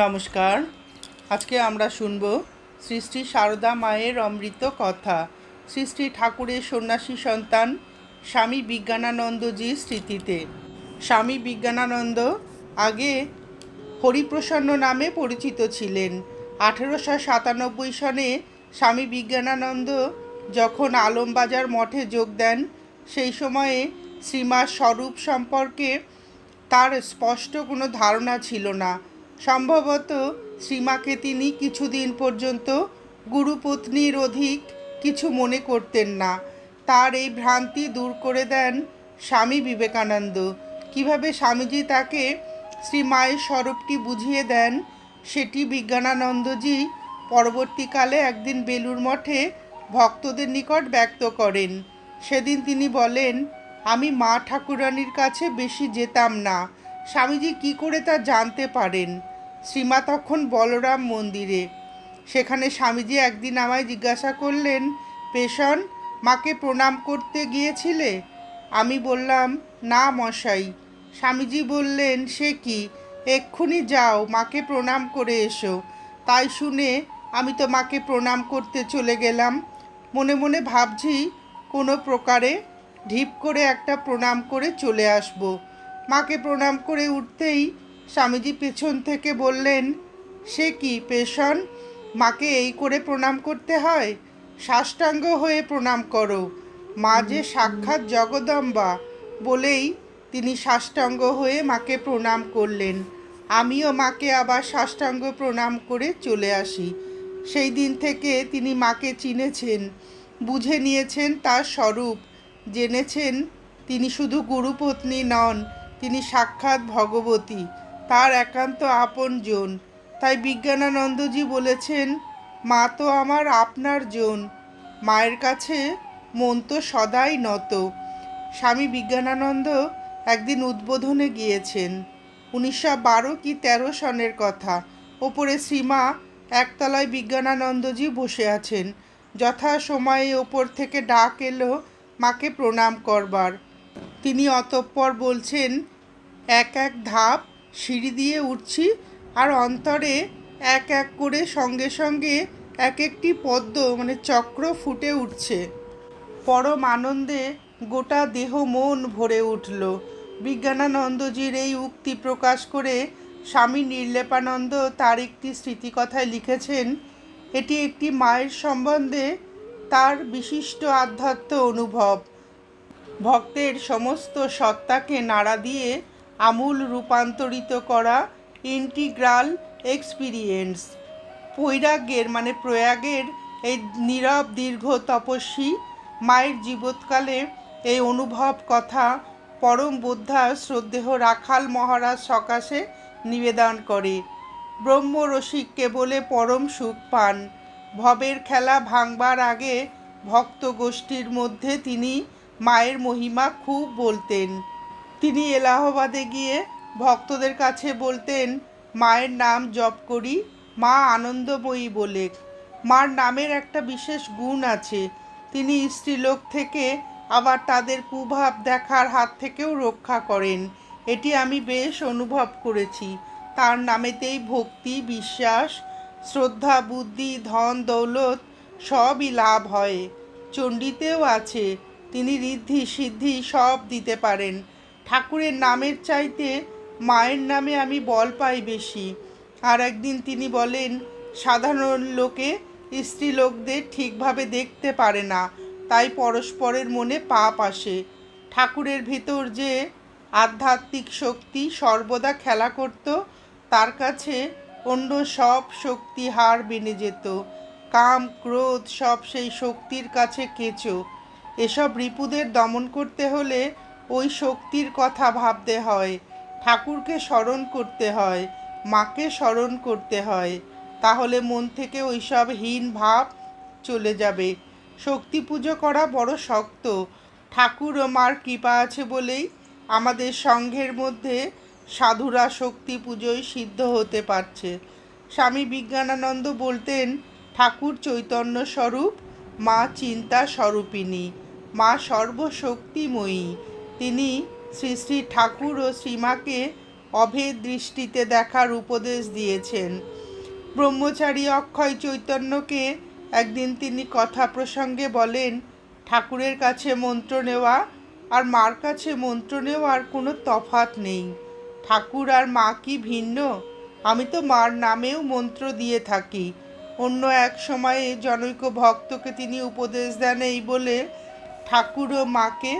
নমস্কার। আজকে আমরা শুনব শ্রী শ্রী সারদা মায়ের অমৃত কথা। শ্রী শ্রী ঠাকুরের সন্ন্যাসী সন্তান স্বামী বিজ্ঞানানন্দজির স্মৃতিতে। স্বামী বিজ্ঞানানন্দ আগে হরিপ্রসন্ন নামে পরিচিত ছিলেন। আঠেরোশো সাতানব্বই সনে স্বামী বিজ্ঞানানন্দ যখন আলমবাজার মঠে যোগ দেন, সেই সময়ে শ্রীমার স্বরূপ সম্পর্কে তার স্পষ্ট কোনো ধারণা ছিল না। সম্ভবত শ্রীমাকে তিনি কিছুদিন পর্যন্ত গুরুপত্নীর অধিক কিছু মনে করতেন না। তার এই ভ্রান্তি দূর করে দেন স্বামী বিবেকানন্দ। কীভাবে স্বামীজি তাকে শ্রী মায়ের স্বরূপটি বুঝিয়ে দেন, সেটি বিজ্ঞানানন্দজি পরবর্তীকালে একদিন বেলুর মঠে ভক্তদের নিকট ব্যক্ত করেন। সেদিন তিনি বলেন, আমি মা ঠাকুরানীর কাছে বেশি যেতাম না। স্বামীজি কি করে তা জানতে পারেন? শ্রীমা তখন বলরাম মন্দিরে। সেখানে স্বামীজি একদিন আমায় জিজ্ঞাসা করলেন, পেশন, মাকে প্রণাম করতে গিয়েছিলে? আমি বললাম, না মশাই। স্বামীজি বললেন, সে কি? এক্ষুনি যাও, মাকে প্রণাম করে এসো। তাই শুনে আমি তো মাকে প্রণাম করতে চলে গেলাম। মনে মনে ভাবছি, কোনো প্রকারে ঢিপ করে একটা প্রণাম করে চলে আসব। মাকে প্রণাম করে উঠতেই স্বামীজি পেছন থেকে বললেন, সে কি পেশন? মাকে এই করে প্রণাম করতে হয়? সাষ্টাঙ্গ হয়ে প্রণাম করো। মা যে সাক্ষাৎ জগদম্বা। বলেই তিনি সাষ্টাঙ্গ হয়ে মাকে প্রণাম করলেন। আমিও মাকে আবার সাষ্টাঙ্গ প্রণাম করে চলে আসি। সেই দিন থেকে তিনি মাকে চিনেছেন, বুঝে নিয়েছেন তার স্বরূপ। জেনেছেন তিনি শুধু গুরুপত্নী নন, তিনি সাক্ষাৎ ভগবতী। তার একান্ত আপনজন তাই বিজ্ঞানানন্দজি বলেছেন, মা তো আমার আপনার জন। মায়ের কাছে মন তো সদাই নত। স্বামী বিজ্ঞানানন্দ একদিন উদ্বোধনে গিয়েছেন। উনিশশো বারো কি তেরো সনের কথা। ওপরে শ্রীমা একতলায় বিজ্ঞানানন্দজি বসে আছেন। যথা সময়ে ওপর থেকে ডাক এলো, মাকে প্রণাম করবার। তিনি অতঃপর বলছেন, এক এক ধাপ সিঁড়ি দিয়ে উঠছি আর অন্তরে এক এক করে সঙ্গে সঙ্গে এক একটি পদ্ম মানে চক্র ফুটে উঠছে। পরম আনন্দে গোটা দেহ মন ভরে উঠল। বিজ্ঞানানন্দজির এই উক্তি প্রকাশ করে স্বামী নির্লেপানন্দ তার একটি স্মৃতিকথায় লিখেছেন, এটি একটি মায়ের সম্বন্ধে তার বিশিষ্ট আধ্যাত্ম অনুভব। ভক্তের সমস্ত সত্তাকে নাড়া দিয়ে আমূল রূপান্তরিত করা ইন্টিগ্রাল এক্সপিরিয়েন্স পৈরাগ্যের মানে প্রয়াগের এই নীরব দীর্ঘ তপস্বী মায়ের জীবৎকালে এই অনুভব কথা পরম বোদ্ধা শ্রদ্ধেহ রাখাল মহারাজ সকাশে নিবেদন করে। ব্রহ্মরসিক কেবলে পরম সুখ পান। ভবের খেলা ভাঙবার আগে ভক্ত গোষ্ঠীর মধ্যে তিনি মায়ের মহিমা খুব বলতেন। তিনি এলাহাবাদে গিয়ে ভক্তদের কাছে বলতেন, মায়ের নাম জপ করি, মা আনন্দময়ী বলে। মার নামের একটা বিশেষ গুণ আছে। তিনি স্ত্রীলোক থেকে আবার তাদের কুভাব দেখার হাত থেকেও রক্ষা করেন। এটি আমি বেশ অনুভব করেছি। তার নামেতেই ভক্তি, বিশ্বাস, শ্রদ্ধা, বুদ্ধি, ধন, দৌলত সবই লাভ হয়। চণ্ডীতেও আছে। তিনি ঋদ্ধি, সিদ্ধি সব দিতে পারেন। ঠাকুরের নামের চাইতে মায়ের নামে আমি বল পাই বেশি। আর একদিন তিনি বলেন, সাধারণ লোকে স্ত্রী লোকদের ঠিকভাবে দেখতে পারে না, তাই পরস্পরের মনে পাপ আসে। ঠাকুরের ভিতর যে আধ্যাত্মিক শক্তি সর্বদা খেলা করত, তার কাছে অন্য সব শক্তি হার বেনে যেত। কাম, ক্রোধ সব সেই শক্তির কাছে কেঁচো। এসব রিপুদের দমন করতে হলে ওই শক্তির কথা ভাবতে হয়। ঠাকুরকে স্মরণ করতে হয়, মাকে স্মরণ করতে হয়। তাহলে মন থেকে ওইসব হীন ভাব চলে যাবে। শক্তি পুজো করা বড় শক্ত। ঠাকুর ও মার কৃপা আছে বলেই আমাদের সংঘের মধ্যে সাধুরা শক্তি পুজোয় সিদ্ধ হতে পারছে। স্বামী বিজ্ঞানানন্দ বলতেন, ঠাকুর চৈতন্য স্বরূপ, মা চিন্তা স্বরূপিণী, মা সর্বশক্তিময়ী। তিনি শ্রী শ্রী ঠাকুর ও শ্রীমাকে অভেদ দৃষ্টিতে দেখার উপদেশ দিয়েছেন। ব্রহ্মচারী অক্ষয় চৈতন্যকে একদিন তিনি কথা প্রসঙ্গে বলেন, ঠাকুরের কাছে মন্ত্র নেওয়া আর মার কাছে মন্ত্র নেওয়ার কোনো তফাত নেই। ঠাকুর আর মা কি ভিন্ন? আমি তো মার নামেও মন্ত্র দিয়ে থাকি। অন্য এক সময়ে জনৈক ভক্তকে তিনি উপদেশ দেন এই বলে ঠাকুর ও মাকে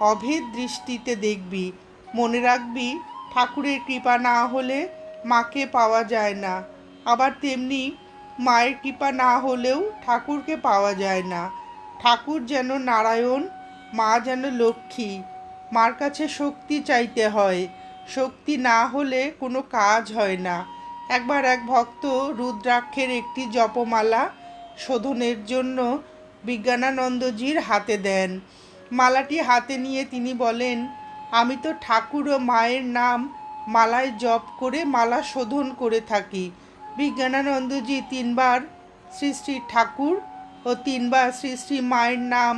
অভেদ দৃষ্টিতে দেখবি, মনে রাখবি, ঠাকুরের কৃপা না হলে মাকে পাওয়া যায় না। আবার তেমনি মায়ের কৃপা না হলেও ঠাকুরকে পাওয়া যায় না। ঠাকুর যেন নারায়ণ, মা যেন লক্ষ্মী। মার কাছে শক্তি চাইতে হয়, শক্তি না হলে কোনো কাজ হয় না। একবার এক ভক্ত রুদ্রাক্ষের একটি জপমালা শোধনের জন্য বিজ্ঞানানন্দজির হাতে দেন। মালাটি হাতে নিয়ে তিনি বলেন, আমি তো ঠাকুর ও মায়ের নাম মালায় জপ করে মালা শোধন করে থাকি। বিজ্ঞানানন্দজি তিনবার শ্রী শ্রী ঠাকুর ও তিনবার শ্রী শ্রী মায়ের নাম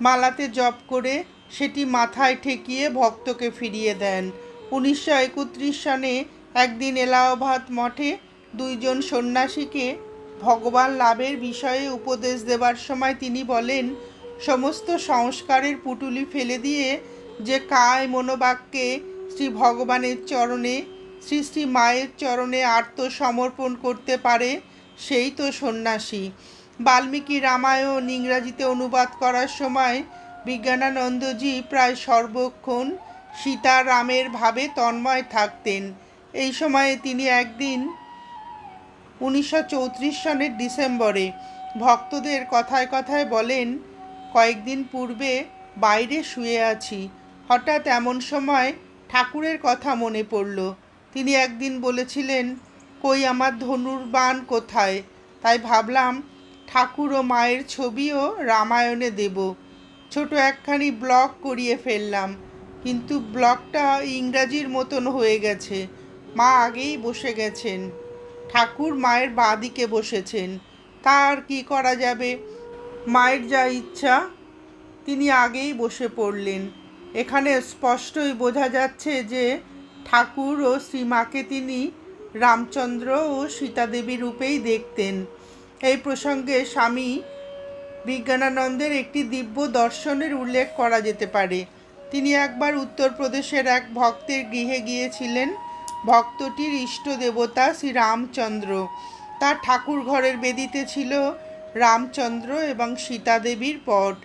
মালাতে জপ করে সেটি মাথায় ঠেকিয়ে ভক্তকে ফিরিয়ে দেন। উনিশশো একত্রিশ সনে একদিন এলাহাবাদ মঠে দুইজন সন্ন্যাসীকে ভগবান লাভের বিষয়ে উপদেশ দেবার সময় তিনি বলেন সমস্ত সংস্কারের পুটুলি ফেলে দিয়ে যে কায় মনোবাক্যে শ্রী ভগবানের চরণে, শ্রী শ্রী মায়ের চরণে আত্মসমর্পণ করতে পারে, সেই তো সন্ন্যাসী। বাল্মীকি রামায়ণ ইংরাজিতে অনুবাদ করার সময় বিজ্ঞানানন্দজি প্রায় সর্বক্ষণ সীতারামের ভাবে তন্ময় থাকতেন। এই সময়ে তিনি একদিন উনিশশো চৌত্রিশ সনের ডিসেম্বরে ভক্তদের কথায় কথায় বলেন কয়েকদিন পূর্বে বাইরে শুয়ে আছি। হঠাৎ এমন সময় ঠাকুরের কথা মনে পড়ল। তিনি একদিন বলেছিলেন, কই আমার ধনুর বাণ কোথায়? তাই ভাবলাম, ঠাকুর ও মায়ের ছবিও রামায়ণে দেব। ছোট একখানি ব্লগ করিয়ে ফেললাম, কিন্তু ব্লগটা ইংরাজির মতন হয়ে গেছে। মা আগেই বসে গেছেন। ঠাকুর মায়ের বাঁ দিকে বসেছেন। তার কি করা যাবে? মায়ের যা ইচ্ছা, তিনি আগেই বসে পড়লেন। এখানে স্পষ্টই বোঝা যাচ্ছে যে ঠাকুর ও শ্রীমাকে তিনি রামচন্দ্র ও সীতাদেবী রূপেই দেখতেন। এই প্রসঙ্গে স্বামী বিজ্ঞানানন্দের একটি দিব্য দর্শনের উল্লেখ করা যেতে পারে। তিনি একবার উত্তরপ্রদেশের এক ভক্তের গৃহে গিয়েছিলেন। ভক্তটির ইষ্ট দেবতা শ্রী রামচন্দ্র তার ঠাকুর ঘরের বেদিতে ছিল রামচন্দ্র এবং সীতাদেবীর পট।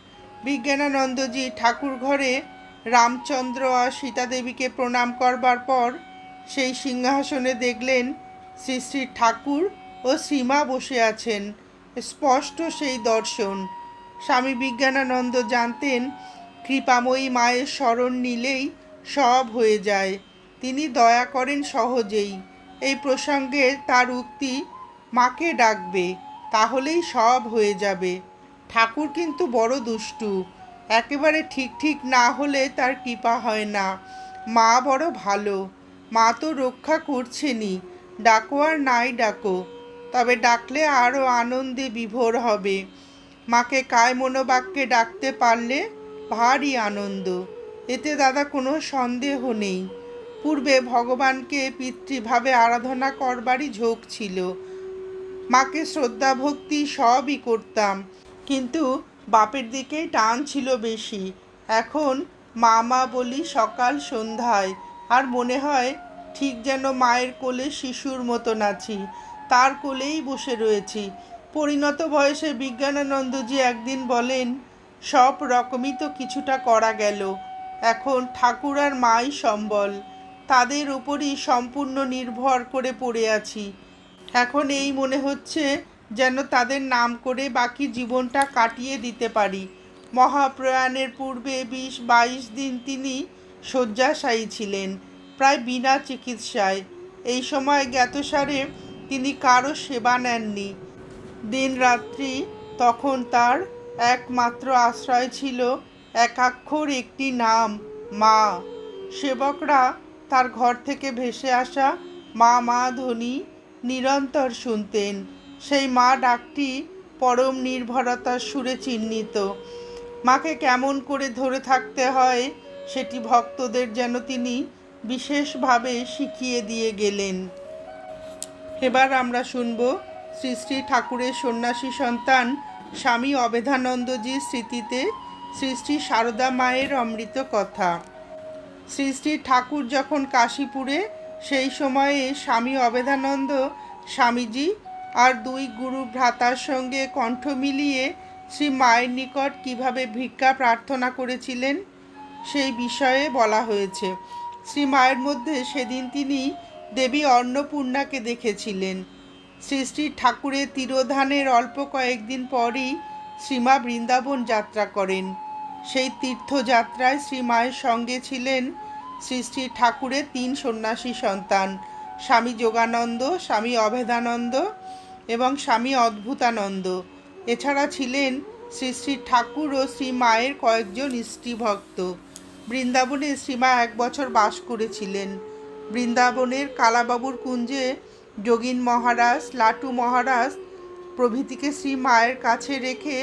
বিজ্ঞানানন্দজি ঠাকুর ঘরে রামচন্দ্র আর সীতাদেবীকে প্রণাম করবার পর সেই সিংহাসনে দেখলেন শ্রী শ্রী ঠাকুর ও শ্রীমা বসে আছেন। স্পষ্ট সেই দর্শন। স্বামী বিজ্ঞানানন্দ জানতেন, কৃপাময়ী মায়ের স্মরণ নিলেই সব হয়ে যায়। তিনি দয়া করেন সহজেই। এই প্রসঙ্গে তার উক্তি, মাকে ডাকবে? তাহলেই সব হয়ে যাবে। ঠাকুর কিন্তু বড় দুষ্টু। একেবারে ঠিক ঠিক না হলে তার কৃপা হয় না। মা বড় ভালো। মা তো রক্ষা করছেনি ডাকো আর নাই ডাকো। তবে ডাকলে আরও আনন্দে বিভোর হবে। মাকে কায় মনোবাক্যে ডাকতে পারলে ভারী আনন্দ। এতে দাদা কোনো সন্দেহ নেই। পূর্বে ভগবানকে পিতৃভাবে আরাধনা করবারই ঝোঁক ছিল। মাকে শ্রদ্ধা, ভক্তি সবই করতাম। কিন্তু বাপের দিকেই টান ছিল বেশি। এখন মা মা বলি সকাল সন্ধ্যায়, আর মনে হয় ঠিক যেন মায়ের কোলে শিশুর মতন আছি, তার কোলেই বসে রয়েছি। পরিণত বয়সে বিজ্ঞানানন্দজি একদিন বলেন, সব রকমই তো কিছুটা করা গেল। এখন ঠাকুর আর মাই সম্বল, তাদের উপরই সম্পূর্ণ নির্ভর করে পড়ে আছি। এখন এই মনে হচ্ছে যেন তাদের নাম করে বাকি জীবনটা কাটিয়ে দিতে পারি। মহাপ্রয়াণের পূর্বে বিশ বাইশ দিন তিনি শয্যাশায়ী ছিলেন, প্রায় বিনা চিকিৎসায়। এই সময় জ্ঞাতসারে তিনি কারও সেবা নেননি। দিন রাত্রি তখন তার একমাত্র আশ্রয় ছিল একাক্ষর একটি নাম, মা। সেবকরা তার ঘর থেকে ভেসে আসা মা মা ধ্বনি নিরন্তর শুনতেন। সেই মা ডাকটি পরম নির্ভরতার সুরে চিহ্নিত। মাকে কেমন করে ধরে থাকতে হয়, সেটি ভক্তদের যেন তিনি বিশেষভাবে শিখিয়ে দিয়ে গেলেন। এবার আমরা শুনব শ্রী শ্রী ঠাকুরের সন্ন্যাসী সন্তান স্বামী অবেধানন্দজির স্মৃতিতে শ্রী শ্রী সারদা মায়ের অমৃত কথা। শ্রী শ্রী ঠাকুর যখন কাশীপুরে সেই সময়ে স্বামী অবেধানন্দ স্বামীজি আর দুই গুরু ভ্রাতার সঙ্গে কণ্ঠ মিলিয়ে শ্রী মায়ের নিকট কীভাবে ভিক্ষা প্রার্থনা করেছিলেন সেই বিষয়ে বলা হয়েছে। শ্রী মায়ের মধ্যে সেদিন তিনি দেবী অন্নপূর্ণাকে দেখেছিলেন। শ্রী শ্রী ঠাকুরের তিরোধানের অল্প কয়েকদিন পরই শ্রীমা বৃন্দাবন যাত্রা করেন। সেই তীর্থযাত্রায় শ্রী মায়ের সঙ্গে ছিলেন শ্রী শ্রী ঠাকুরের তিন সন্ন্যাসী সন্তান, স্বামী যোগানন্দ, স্বামী অভেদানন্দ এবং স্বামী অদ্ভুতানন্দ। এছাড়া ছিলেন শ্রী শ্রী ঠাকুর ও শ্রী মায়ের কয়েকজন স্ত্রীভক্ত বৃন্দাবনে শ্রীমা এক বছর বাস করেছিলেন। বৃন্দাবনের কালাবাবুর কুঞ্জে যোগিন মহারাজ, লাটু মহারাজ প্রভৃতিকে শ্রী মায়ের কাছে রেখে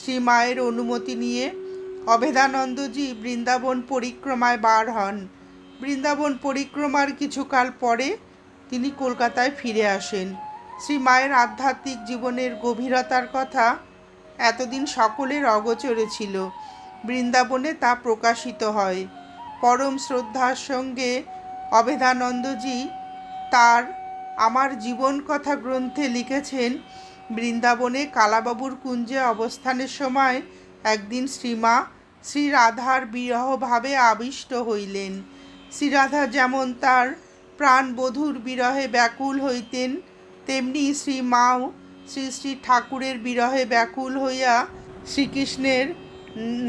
শ্রী মায়ের অনুমতি নিয়ে অভেদানন্দজি বৃন্দাবন পরিক্রমায় বার হন। বৃন্দাবন পরিক্রমার কিছুকাল পরে তিনি কলকাতায় ফিরে আসেন। শ্রী মায়ের আধ্যাত্মিক জীবনের গভীরতার কথা এতদিন সকলের অগোচরে ছিল। বৃন্দাবনে তা প্রকাশিত হয়। পরম শ্রদ্ধার সঙ্গে অভেদানন্দজি তার আমার জীবন কথা গ্রন্থে লিখেছেন, বৃন্দাবনে কালাবাবুর কুঞ্জে অবস্থানের সময় একদিন শ্রীমা শ্রী রাধার বিরহভাবে আবিষ্ট হইলেন। শ্রীরাধা যেমন তার প্রাণবধূর বিরহে ব্যাকুল হইতেন, তেমনি শ্রী মাও শ্রী শ্রী ঠাকুরের বিরহে ব্যাকুল হইয়া শ্রীকৃষ্ণের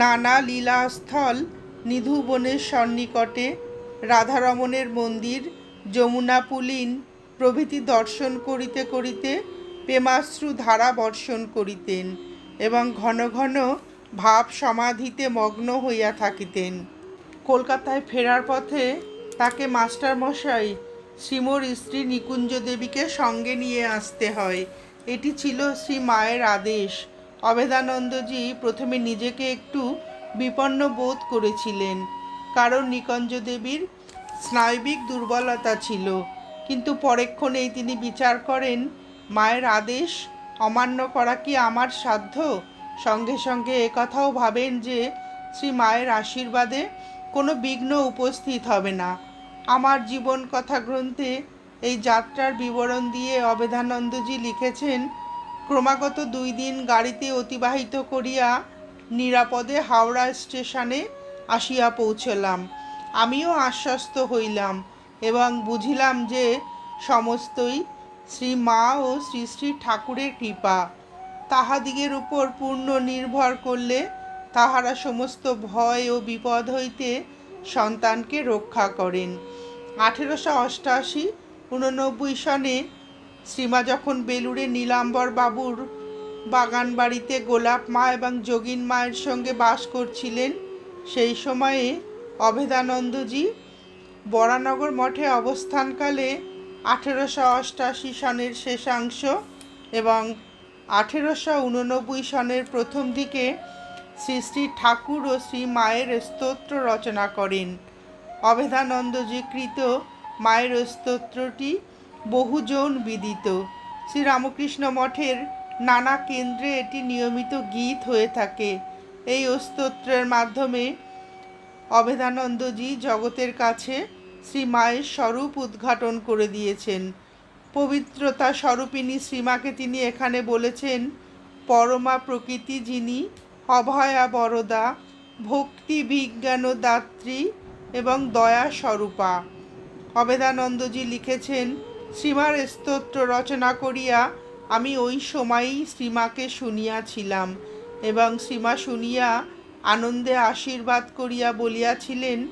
নানা লীলাস্থল নিধুবনের সন্নিকটে রাধারমণের মন্দির, যমুনা পুলিন প্রভৃতি দর্শন করিতে করিতে প্রেমাশ্রু ধারা বর্ষণ করিতেন এবং ঘন ঘন ভাব সমাধিতে মগ্ন হইয়া থাকিতেন। কলকাতায় ফেরার পথে তাকে মাস্টারমশাই শ্রীমোর স্ত্রী নিকুঞ্জ দেবীকে সঙ্গে নিয়ে আসতে হয়। এটি ছিল শ্রী মায়ের আদেশ। অবেদানন্দজি প্রথমে নিজেকে একটু বিপন্ন বোধ করেছিলেন, কারণ নিকুঞ্জ দেবীর স্নায়বিক দুর্বলতা ছিল। কিন্তু পরেক্ষণেই তিনি বিচার করেন, মায়ের আদেশ অমান্য করা কি আমার সাধ্য? সঙ্গে সঙ্গে একথাও ভাবেন যে, শ্রী মায়ের আশীর্বাদে কোনো বিঘ্ন উপস্থিত হবে না। আমার জীবন কথা গ্রন্থে এই যাত্রার বিবরণ দিয়ে অবেধানন্দজি লিখেছেন, ক্রমাগত দুই দিন গাড়িতে অতিবাহিত করিয়া নিরাপদে হাওড়া স্টেশনে আসিয়া পৌঁছলাম। আমিও আশ্বস্ত হইলাম এবং বুঝিলাম যে সমস্তই শ্রী মা ও শ্রী শ্রী ঠাকুরের কৃপা। তাহাদিগের উপর পূর্ণ নির্ভর করলে তাহারা সমস্ত ভয় ও বিপদ হইতে সন্তানকে রক্ষা করেন। আঠেরোশো অষ্টাশি উননব্বই সনে শ্রীমা যখন বেলুড়ে নীলাম্বর বাবুর বাগান বাড়িতে গোলাপ মা এবং যোগিন মায়ের সঙ্গে বাস করছিলেন, সেই সময়ে অভেদানন্দজি বরানগর মঠে অবস্থানকালে আঠেরোশো অষ্টাশি সনের শেষাংশ এবং আঠেরোশো উননব্বই সনের প্রথম দিকে শ্রী শ্রী ঠাকুর ও শ্রী মায়ের স্তোত্র রচনা করেন। অভেদানন্দজি কৃত মায়ের স্তোত্রটি বহুজন বিদিত। শ্রী রামকৃষ্ণ মঠের নানা কেন্দ্রে এটি নিয়মিত গীত হয়ে থাকে। এই স্তোত্রের মাধ্যমে অভেদানন্দজি জগতের কাছে শ্রী মায়ের স্বরূপ উদ্ঘাটন করে দিয়েছেন। পবিত্রতা স্বরূপিনী শ্রীমাকে তিনি এখানে বলেছেন, পরমা প্রকৃতি যিনি অভয়া বরদা, ভক্তি বিজ্ঞান দাত্রী এবং দয়া স্বরূপা। অবেদানন্দজি লিখেছেন, শ্রীমার স্তোত্র রচনা করিয়া আমি ওই সময়ই শ্রীমাকে শুনিয়াছিলাম এবং শ্রীমা শুনিয়া আনন্দে আশীর্বাদ করিয়া বলিয়াছিলেন,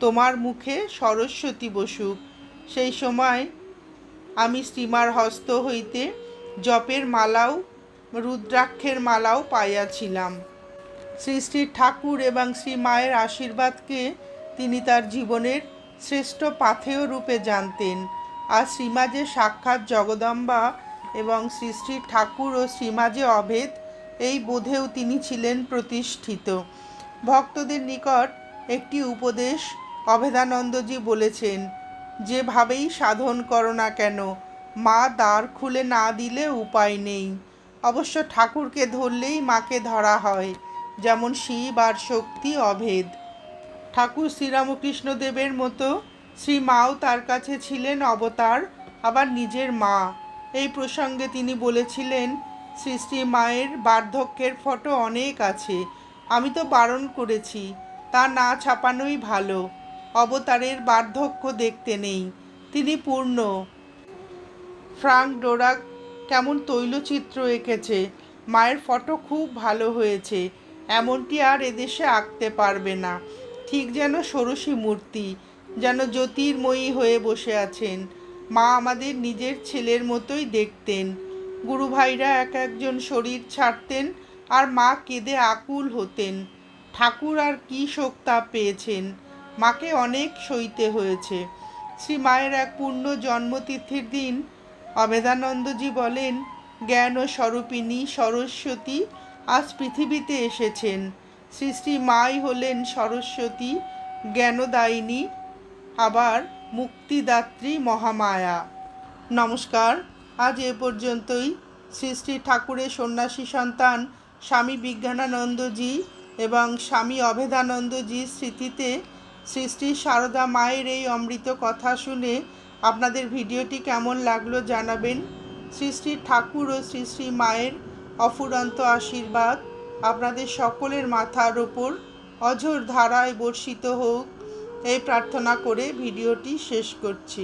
তোমার মুখে সরস্বতী বসুক। সেই সময় আমি শ্রীমার হস্ত হইতে জপের মালাও, রুদ্রাক্ষের মালাও পাইয়াছিলাম। শ্রী শ্রী ঠাকুর এবং শ্রী মায়ের আশীর্বাদকে তিনি তার জীবনের শ্রেষ্ঠ পাথেয় রূপে জানতেন। আর শ্রীমা যে সাক্ষাৎ জগদম্বা এবং শ্রী শ্রী ঠাকুর ও শ্রীমা যে অভেদ, এই বোধেও তিনি ছিলেন প্রতিষ্ঠিত। ভক্তদের নিকট একটি উপদেশ অভেদানন্দজি বলেছেন, যেভাবেই সাধন করো না কেন, মা দ্বার খুলে না দিলে উপায় নেই। অবশ্য ঠাকুরকে ধরলেই মাকে ধরা হয়। যেমন শিব আর শক্তি অভেদ। ঠাকুর শ্রীরামকৃষ্ণদেবের মতো শ্রী মাও তার কাছে ছিলেন অবতার, আবার নিজের মা। এই প্রসঙ্গে তিনি বলেছিলেন, শ্রী শ্রী মায়ের বার্ধক্যের ফটো অনেক আছে, আমি তো বারণ করেছি, তা না ছাপানোই ভালো, অবতারের বার্ধক্য দেখতে নেই, তিনি পূর্ণ। ফ্রাঙ্ক ডোরাক কেমন তৈলচিত্র এঁকেছে, মায়ের ফটো খুব ভালো হয়েছে এমনটি আর এদেশে আঁকতে পারবে না। ঠিক যেন ষোড়শী মূর্তি, যেন জ্যোতির্ময়ী হয়ে বসে আছেন। মা আমাদের নিজের ছেলের মতোই দেখতেন। গুরু ভাইরা এক একজন শরীর ছাড়তেন আর মা কেঁদে আকুল হতেন। ঠাকুর আর কী শোকতাপ পেয়েছেন। মাকে অনেক সইতে হয়েছে। শ্রী মায়ের এক পূর্ণ জন্মতিথির দিন অবেদানন্দজি বলেন, জ্ঞান ও স্বরূপিণী সরস্বতী আজ পৃথিবীতে এসেছেন। শ্রী মাই হলেন সরস্বতী, জ্ঞানদায়িনী, আবার মুক্তিদাত্রী মহামায়া। নমস্কার, আজ এ পর্যন্তই। শ্রী ঠাকুরের সন্ন্যাসী সন্তান স্বামী বিজ্ঞানানন্দজি এবং স্বামী অভেদানন্দজির স্মৃতিতে শ্রী সারদা মায়ের এই অমৃত কথা শুনে আপনাদের ভিডিওটি কেমন লাগল জানাবেন। শ্রী ঠাকুর ও শ্রী শ্রী মায়ের অফুরন্ত আশীর্বাদ আপনাদের সকলের মাথার ওপর অঝোর ধারায় বর্ষিত হোক। এই প্রার্থনা করে ভিডিওটি শেষ করছি।